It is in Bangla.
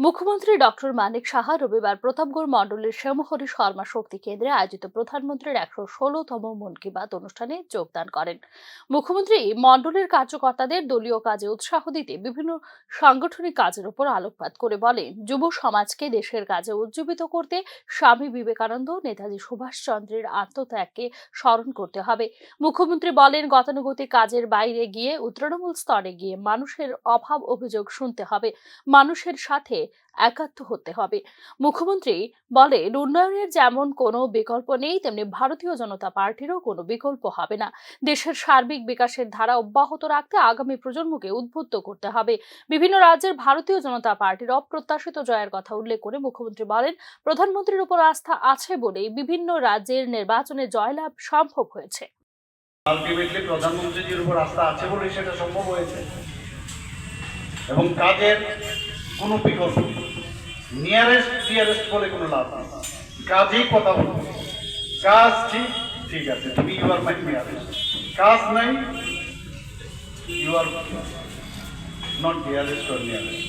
মুখ্যমন্ত্রী ডক্টর মানিক সাহা রবিবার প্রতাপগড় মণ্ডলের শ্যামহরি শর্মা শক্তি কেন্দ্রে আয়োজিত প্রধানমন্ত্রীর একশো ষোলোতম মন কি বাত অনুষ্ঠানে যোগদান করেন। মুখ্যমন্ত্রী মণ্ডলের কার্যকর্তাদের দলীয় কাজে উৎসাহ দিতে বিভিন্ন সাংগঠনিক কাজের উপর আলোকপাত করে বলেন, যুব সমাজকে দেশের কাজে উজ্জীবিত করতে স্বামী বিবেকানন্দ, নেতাজি সুভাষচন্দ্রের আত্মত্যাগকে স্মরণ করতে হবে। মুখ্যমন্ত্রী বলেন, গতানুগতিক কাজের বাইরে গিয়ে তৃণমূল স্তরে গিয়ে মানুষের অভাব অভিযোগ শুনতে হবে। মানুষের সাথে একাত্ম হতে হবে। মুখ্যমন্ত্রী বলেন, উন্নয়নের যেমন কোনো বিকল্প নেই, তেমনি ভারতীয় জনতা পার্টিরও কোনো বিকল্প হবে না। দেশের সার্বিক বিকাশের ধারা অব্যাহত রাখতে আগামী প্রজন্মকে উদ্বুদ্ধ করতে হবে। বিভিন্ন রাজ্যের ভারতীয় জনতা পার্টির অপ্রত্যাশিত জয়ের কথা উল্লেখ করে মুখ্যমন্ত্রী বলেন, প্রধানমন্ত্রীর উপর আস্থা আছে বলেই বিভিন্ন রাজ্যের নির্বাচনে জয়লাভ সম্ভব হয়েছে। আলটিমেটলি প্রধানমন্ত্রীজির উপর আস্থা আছে বলেই সেটা সম্ভব হয়েছে। এবং কাজের কোনো বিকল্প নিয়ারেস্ট টিয়ারেস্ট বলে কোনো লাভ নেই। কাজেই কথা বলব। কাজ ঠিক ঠিক আছে, তুমি ইউ আর মাই নিয়ারেস্ট কাজ নাই you are not dearest or nearest